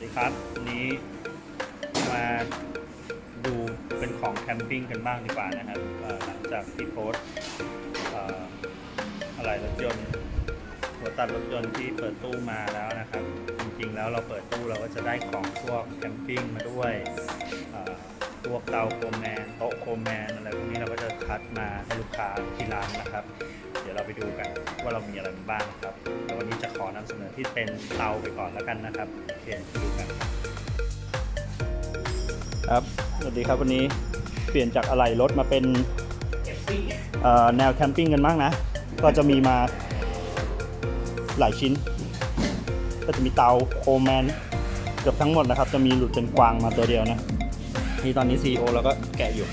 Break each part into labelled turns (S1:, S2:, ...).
S1: ดีครับวันนี้มาดูเป็นของแคมปิ้งกันบ้างดีกว่านะครับหลังจากที่โพสอะไรรถยนต์หัวตัดรถยนต์ที่เปิดตู้มาแล้วนะครับ จริงๆแล้วเราเปิดตู้เราก็จะได้ของพวกแคมปิ้งมาด้วยพวกเตาโคมแมนโต๊ะโคมแมนอะไรพวกนี้เราก็จะคัดมาให้ลูกค้าที่ร้านนะครับ ดี๋ยวเราไปดูกันว่าเรามีอะไรบ้างครับแล้ววันนี้จะขอนำเสนอที่เป็นเตาไปก่อนแล้วกันนะครับโอเคไปดูกันครับสวัสดีครับวันนี้เปลี่ยนจากอะไหล่รถมาเป็นแนวแคมปิ้งกันบ้างนะ ก็จะมีมาหลายชิ้น ก็จะมีเตาโคมแมนเกือบทั้งหมดนะครับ จะมีหลุดเป็นกวางมาตัวเดียวนะนี่ตอนนี้ CEO เราก็แกะอยู่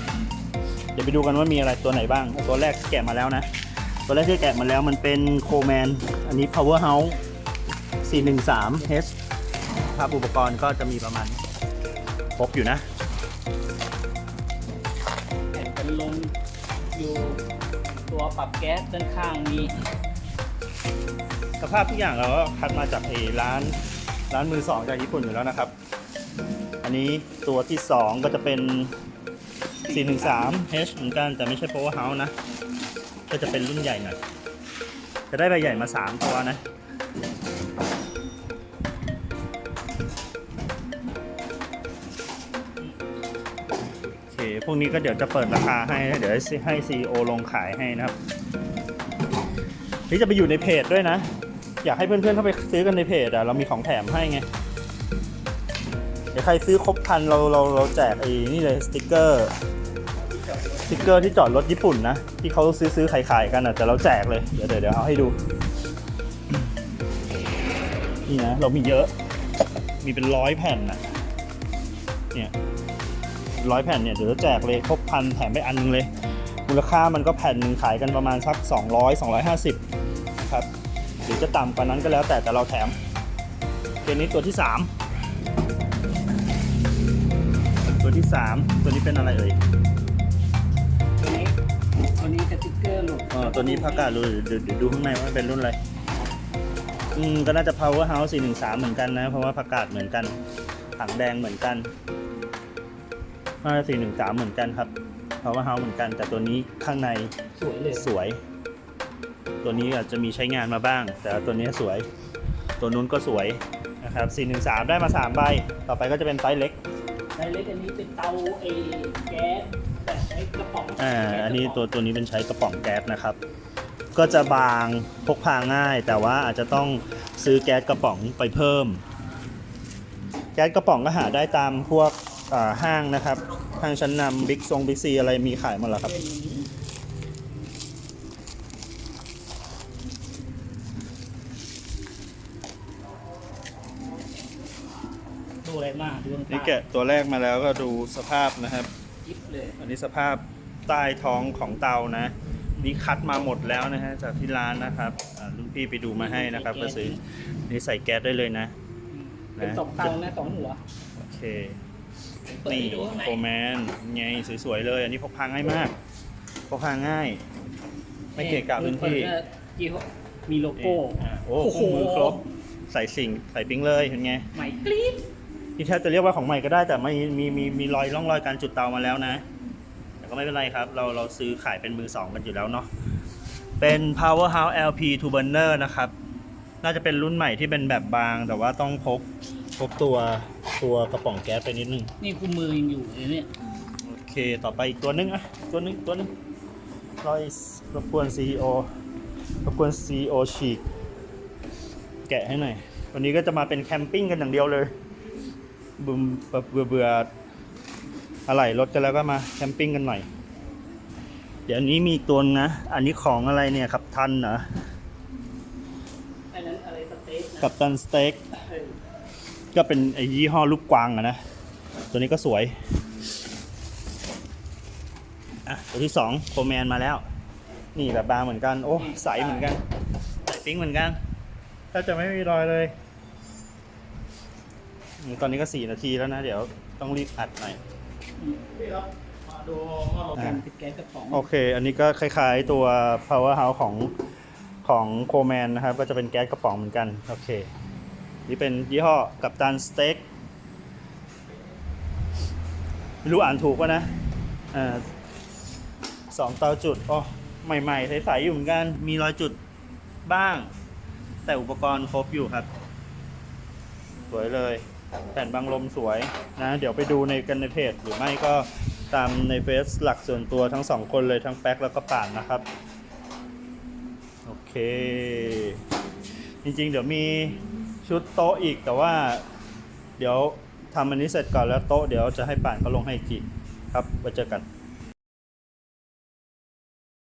S1: เดี๋ยวไปดูกันว่ามีอะไรตัวไหนบ้าง ตัวแรกแกะมาแล้วนะ ตัวแรกที่แกะมาแล้วมันเป็นโคแมน อันนี้ Powerhouse 413H ภาพอุปกรณ์ก็จะมีประมาณครบอยู่นะ
S2: แผ่นกันลมอยู่ตัวปรับแก๊สด้านข้างมี
S1: สภาพทุกอย่างเราก็คัดมาจากไอ้ร้านร้านมือสองจากญี่ปุ่นอยู่แล้วนะครับ อันนี้ตัวที่ 2 ก็จะเป็น 413H เหมือนกันแต่ไม่ใช่ Powerhouse นะ ก็จะเป็นรุ่นใหญ่หน่อย จะได้ใบใหญ่มา 3 ตัวนะ โอเค พวกนี้ก็เดี๋ยวจะเปิดราคาให้นะเดี๋ยวให้ CEO ลงขายให้นะครับ นี่จะไปอยู่ในเพจด้วยนะ อยากให้เพื่อนๆเข้าไปซื้อกันในเพจอะเรามีของแถมให้ไง เดี๋ยวใครซื้อครบพันเราเราเราแจกไอ้นี่เลยสติกเกอร์ สติกเกอร์ที่จอดรถญี่ปุ่นนะ ที่เขาซื้อซื้อขายขายๆกันอะแต่เราแจกเลย เดี๋ยวเดี๋ยวเอาให้ดู นี่นะ เรามีเยอะ มีเป็นร้อยแผ่นนะเนี่ยร้อยแผ่นเนี่ยเดี๋ยวเราแจกเลยครบพันแถมไปอันนึงเลย มูลค่ามันก็แผ่นหนึ่งขายกันประมาณสัก 200 250นะครับหรือจะต่ำกว่านั้นก็แล้วแต่แต่เราแถมตัวนี้ตัวที่ 3 ตัวที่ 3 ตัวนี้เป็นอะไรเอ่ย
S2: ตัวนี้สติ๊กเกอร์หลุด
S1: เออตัวนี้พักกาดูเดี๋ยวเดี๋ยวดูข้างในว่ามันเป็นรุ่นอะไร อืมก็น่าจะ Powerhouse 413 เหมือนกันนะ เพราะว่าประกาศเหมือนกัน ถังแดงเหมือนกันน่าจะ413 เหมือนกันครับ Powerhouse เหมือนกัน แต่ตัวนี้ข้างใน
S2: สวยเลย
S1: สวย ตัวนี้อาจจะมีใช้งานมาบ้าง แต่ตัวนี้สวย ตัวนู้นก็สวยนะครับ 413 ได้มา 3 ใบ ต่อไปก็จะเป็นไซส์เล็ก
S2: ไดเล็กอันนี้เป็นเตาเอแก๊ส แต่ใช้กระป๋อง
S1: อ่าอันนี้ตัวตัวนี้เป็นใช้กระป๋องแก๊สนะครับ ก็จะบางพกพาง่าย แต่ว่าอาจจะต้องซื้อแก๊สกระป๋องไปเพิ่ม แก๊สกระป๋องก็หาได้ตามพวกอ่าห้างนะครับห้างชั้นนำบิ๊กซงบิ๊กซีอะไรมีขายหมดแล้วครับ
S2: เป็นดูอะไรมากดูน้ำตา
S1: นี่แกะตัวแรกมาแล้วก็ดูสภาพนะครับ
S2: ยิบ เลย
S1: อันนี้สภาพใต้ท้องของเตานะ นี่คัดมาหมดแล้วนะฮะจากที่ร้านนะครับอ่ารุ่นพี่ไปดูมาให้นะครับก็ซื้อนี่ใส่แก๊สได้เลยนะ
S2: เป็นสองเตานะสองหัว
S1: โอเค
S2: เปิด
S1: นี่
S2: ให้ดูข้างใน
S1: โฟร์แมนไงสวยๆเลย อันนี้พกพาง่ายมากพกพาง่าย ไม่เกะกะพื้นที่
S2: เปิดก็ยี่ห้อมีโลโก้
S1: อะโอ้
S2: โอ้โห
S1: คู่มือครบ ใส่สิ่งใส่ปิ้งเลยเห็นไง
S2: ใหม่กรี๊ด
S1: ที่แทบจะเรียกว่าของใหม่ก็ได้แต่ไม่มีมีมีรอยร่องรอยการจุดเตามาแล้วนะ แต่ก็ไม่เป็นไรครับ เราเราซื้อขายเป็นมือสองกันอยู่แล้วเนาะเป็น Powerhouse LP Two Burner นะครับ น่าจะเป็นรุ่นใหม่ที่เป็นแบบบาง แต่ว่าต้องพกพกตัวตัวกระป๋องแก๊สไปนิดนึง
S2: นี่คุมมือยังอยู่เลยเนี่ย
S1: โอเค ต่อไปอีกตัวนึงอะ ตัวนึงตัวนึงรอยรบกวน CEO รบกวน CEO ฉีก แกะให้หน่อย วันนี้ก็จะมาเป็นแคมปิ้งกันอย่างเดียวเลย บึมแบบเบื่อเบื่ออะไรรถกันแล้วก็มาแคมปิ้งกันหน่อย เดี๋ยวอันนี้มีอีกตัวนึงนะ อันนี้ของอะไรเนี่ยครับทันเหรอ
S2: อันนั้นอะไรสเต็กนะ
S1: กับตันสเต็ก
S2: เออ
S1: ก็เป็นไอ้ยี่ห้อลูกกวางอะนะ ตัวนี้ก็สวย อะ ตัวที่สองโคแมนมาแล้ว นี่แบบบางเหมือนกัน โอ้ ใสเหมือนกัน ใสปิ้งเหมือนกัน ถ้าจะไม่มีรอยเลยอืม ตอนนี้ก็สี่นาทีแล้วนะ เดี๋ยวต้องรีบอัดหน่อย
S2: พี่ครับมาดูหม้อโลแกนติดแก๊สกระป๋อง
S1: โอเค อันนี้ก็คล้ายๆตัว powerhouse ของของโคแมนนะครับ ก็จะเป็นแก๊สกระป๋องเหมือนกัน โอเค นี่เป็นยี่ห้อกับตันสเต็กไม่รู้อ่านถูกป่ะนะอ่าสองเตาจุดอ๋อใหม่ๆใสๆอยู่เหมือนกัน มีรอยจุดบ้าง แต่อุปกรณ์ครบอยู่ครับ สวยเลย แผ่นบังลมสวยนะ เดี๋ยวไปดูในกันในเพจหรือไม่ก็ตามในเฟซหลักส่วนตัวทั้งสองคนเลยทั้งแป๊กแล้วก็ป่านนะครับ โอเค จริงๆ เดี๋ยวมีชุดโต๊ะอีกแต่ว่า เดี๋ยวทำอันนี้เสร็จก่อนแล้วโต๊ะเดี๋ยวจะให้ป่านเขาลงให้อีกทีครับไว้เจอกัน